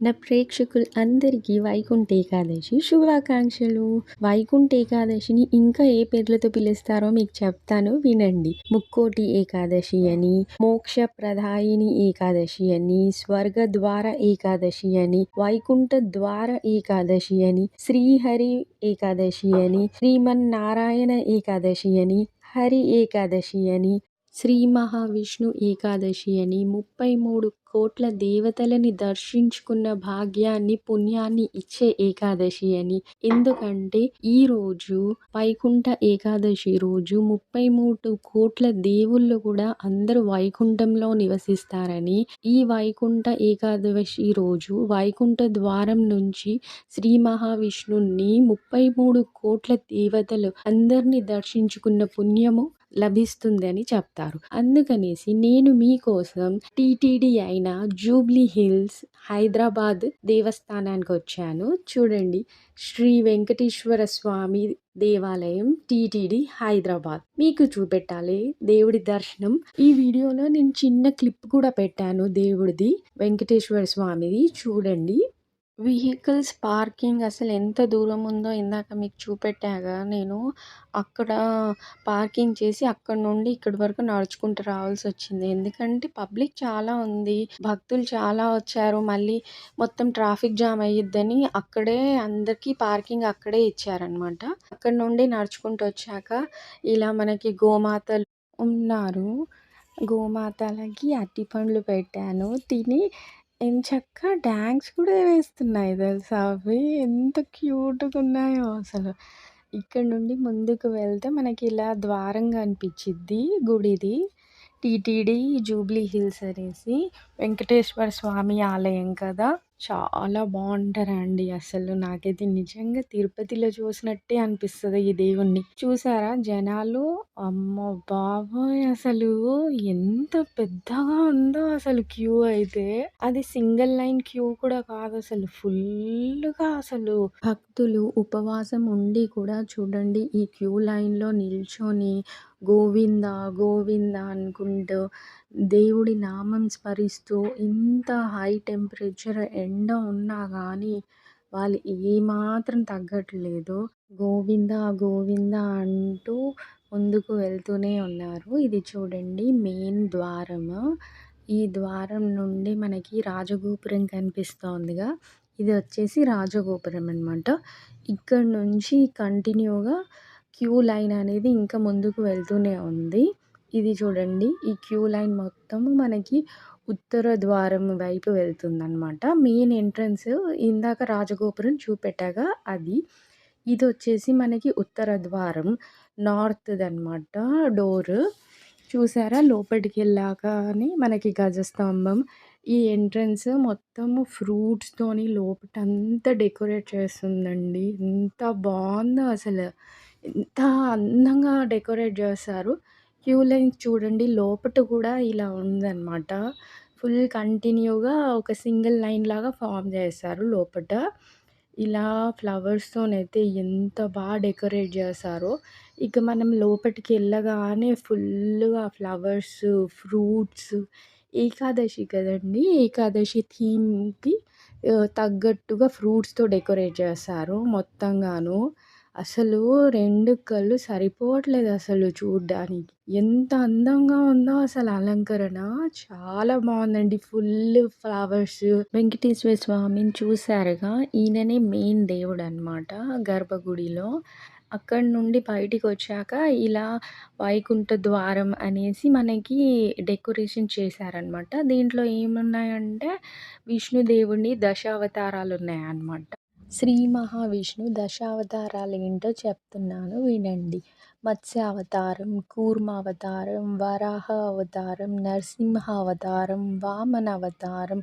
నా ప్రేక్షకులు అందరికీ వైకుంఠ ఏకాదశి శుభాకాంక్షలు. వైకుంఠ ఏకాదశిని ఇంకా ఏ పేర్లతో పిలుస్తారో మీకు చెప్తాను వినండి. ముక్కోటి ఏకాదశి అని మోక్ష ప్రదాయిని ఏకాదశి అని స్వర్గ ద్వార ఏకాదశి అని వైకుంఠ ద్వార ఏకాదశి అని శ్రీహరి ఏకాదశి అని శ్రీమన్నారాయణ ఏకాదశి అని హరి ఏకాదశి అని శ్రీ మహావిష్ణు ఏకాదశి అని ముప్పై మూడు కోట్ల దేవతలని దర్శించుకున్న భాగ్యాన్ని పుణ్యాన్ని ఇచ్చే ఏకాదశి అని. ఎందుకంటే ఈ రోజు వైకుంఠ ఏకాదశి రోజు ముప్పై మూడు కోట్ల దేవుళ్ళు కూడా అందరూ వైకుంఠంలో నివసిస్తారని. ఈ వైకుంఠ ఏకాదశి రోజు వైకుంఠ ద్వారం నుంచి శ్రీ మహావిష్ణుని ముప్పై మూడు కోట్ల దేవతలు అందరినీ దర్శించుకున్న పుణ్యము లభిస్తుందని చెప్తారు. అందుకనేసి నేను మీకోసం టీటీడీ అయిన జూబ్లీ హిల్స్ హైదరాబాద్ దేవస్థానానికి వచ్చాను. చూడండి శ్రీ వెంకటేశ్వర స్వామి దేవాలయం టీటీడీ హైదరాబాద్. మీకు చూపెట్టాలి దేవుడి దర్శనం. ఈ వీడియోలో నేను చిన్న క్లిప్ కూడా పెట్టాను దేవుడిది వెంకటేశ్వర స్వామిది. చూడండి. వెహికల్స్ పార్కింగ్ అసలు ఎంత దూరం ఉందో ఇందాక మీకు చూపెట్టాగా. నేను అక్కడ పార్కింగ్ చేసి అక్కడ నుండి ఇక్కడి వరకు నడుచుకుంటూ రావాల్సి వచ్చింది. ఎందుకంటే పబ్లిక్ చాలా ఉంది. భక్తులు చాలా వచ్చారు. మళ్ళీ మొత్తం ట్రాఫిక్ జామ్ అయ్యిద్దని అక్కడే అందరికీ పార్కింగ్ అక్కడే ఇచ్చారనమాట అక్కడ నుండి నడుచుకుంటూ వచ్చాక ఇలా మనకి గోమాతలు ఉన్నారు. గోమాతలకి అరటి పండ్లు పెట్టాను. తిని ఎంచక్కా డ్యాన్స్ కూడా వేస్తున్నాయి తెలుసా అవి? ఎంత క్యూట్గా ఉన్నాయో అసలు. ఇక్కడ నుండి ముందుకు వెళ్తే మనకి ఇలా ద్వారంగా అనిపించింది గుడిది. టీటీడీ జూబ్లీ హిల్స్ అనేసి. వెంకటేశ్వర స్వామి ఆలయం కదా. చాలా బాగుంటారండి. అసలు నాకైతే నిజంగా తిరుపతిలో చూసినట్టే అనిపిస్తుంది ఈ దేవుణ్ణి. చూసారా? జనాలు అమ్మో బాబోయ్! అసలు ఎంత పెద్దగా ఉందో అసలు క్యూ అయితే. అది సింగిల్ లైన్ క్యూ కూడా కాదు అసలు. ఫుల్గా అసలు భక్తులు ఉపవాసం ఉండి కూడా చూడండి ఈ క్యూ లైన్లో నిల్చొని గోవింద గోవింద అనుకుంటూ దేవుడి నామం స్మరిస్తూ ఇంత హై టెంపరేచర్ ఎండ ఉన్నా కానీ వాళ్ళు ఏమాత్రం తగ్గట్లేదు. గోవింద గోవింద అంటూ ముందుకు వెళ్తూనే ఉన్నారు. ఇది చూడండి మెయిన్ ద్వారము ఈ ద్వారం నుండి మనకి రాజగోపురం కనిపిస్తోందిగా. ఇది వచ్చేసి రాజగోపురం అనమాట ఇక్కడ నుంచి కంటిన్యూగా క్యూ లైన్ అనేది ఇంకా ముందుకు వెళ్తూనే ఉంది. ఇది చూడండి. ఈ క్యూ లైన్ మొత్తము మనకి ఉత్తర ద్వారం వైపు వెళ్తుందనమాట మెయిన్ ఎంట్రన్స్ ఇందాక రాజగోపురం చూపెట్టగా అది. ఇది వచ్చేసి మనకి ఉత్తర ద్వారం. నార్త్ది అనమాట డోర్. చూసారా? లోపలికి వెళ్ళాకనే మనకి గజస్తంభం. ఈ ఎంట్రన్స్ మొత్తము ఫ్రూట్స్తోని లోపటంతా డెకరేట్ చేస్తుందండి. ఎంత బాగుందో అసలు. ఎంత అందంగా డెకరేట్ చేస్తారు. క్యూ లైన్స్ చూడండి లోపట కూడా ఇలా ఉందన్నమాట. ఫుల్ కంటిన్యూగా ఒక సింగిల్ లైన్ లాగా ఫామ్ చేస్తారు లోపట. ఇలా ఫ్లవర్స్తోనైతే ఎంత బాగా డెకరేట్ చేస్తారో ఇక మనం లోపలికి వెళ్ళగానే ఫుల్గా ఫ్లవర్స్ ఫ్రూట్స్ ఏకాదశి కదండి ఏకాదశి థీమ్కి తగ్గట్టుగా ఫ్రూట్స్తో డెకరేట్ చేస్తారు మొత్తంగాను. అసలు రెండు కళ్ళు సరిపోవట్లేదు అసలు చూడ్డానికి. ఎంత అందంగా ఉందో అసలు అలంకరణ. చాలా బాగుందండి. Full flowers. వెంకటేశ్వర స్వామిని చూసారుగా ఈయననే మెయిన్ దేవుడు అనమాట గర్భగుడిలో. అక్కడ నుండి బయటికి వచ్చాక ఇలా వైకుంఠ ద్వారం అనేసి మనకి డెకరేషన్ చేశారనమాట దీంట్లో ఏమున్నాయంటే విష్ణుదేవుని దశావతారాలు ఉన్నాయన్నమాట శ్రీ మహావిష్ణు దశావతారాలు ఏంటో చెప్తున్నాను వినండి. మత్స్య అవతారం కూర్మ అవతారం వరాహ అవతారం నరసింహ అవతారం వామన అవతారం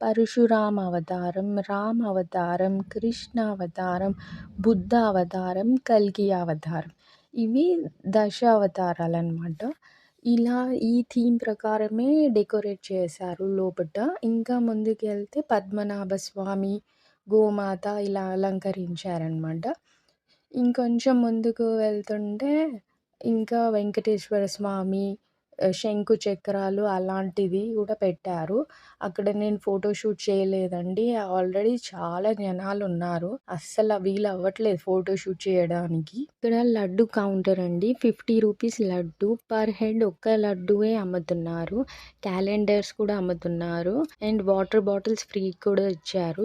పరశురామ అవతారం రామ అవతారం కృష్ణ అవతారం బుద్ధ అవతారం కల్కి అవతారం ఇవి దశ అవతారాలు అనమాట ఇలా ఈ థీమ్ ప్రకారమే డెకరేట్ చేశారు లోపట. ఇంకా ముందుకు వెళ్తే పద్మనాభ స్వామి గోమాత ఇలా అలంకరించారనమాట. ఇంకొంచెం ముందుకు వెళ్తుంటే ఇంకా వెంకటేశ్వర స్వామి శంకు చక్రాలు అలాంటివి కూడా పెట్టారు. అక్కడ నేను ఫోటోషూట్ చేయలేదండి. ఆల్రెడీ చాలా జనాలు ఉన్నారు. అస్సలు వీలు అవ్వట్లేదు ఫోటోషూట్ చేయడానికి. ఇక్కడ లడ్డు కౌంటర్ అండి. Fifty rupees laddu per head ఒక్క లడ్డువే అమ్ముతున్నారు. క్యాలెండర్స్ కూడా అమ్ముతున్నారు. అండ్ వాటర్ బాటిల్స్ ఫ్రీ కూడా ఇచ్చారు.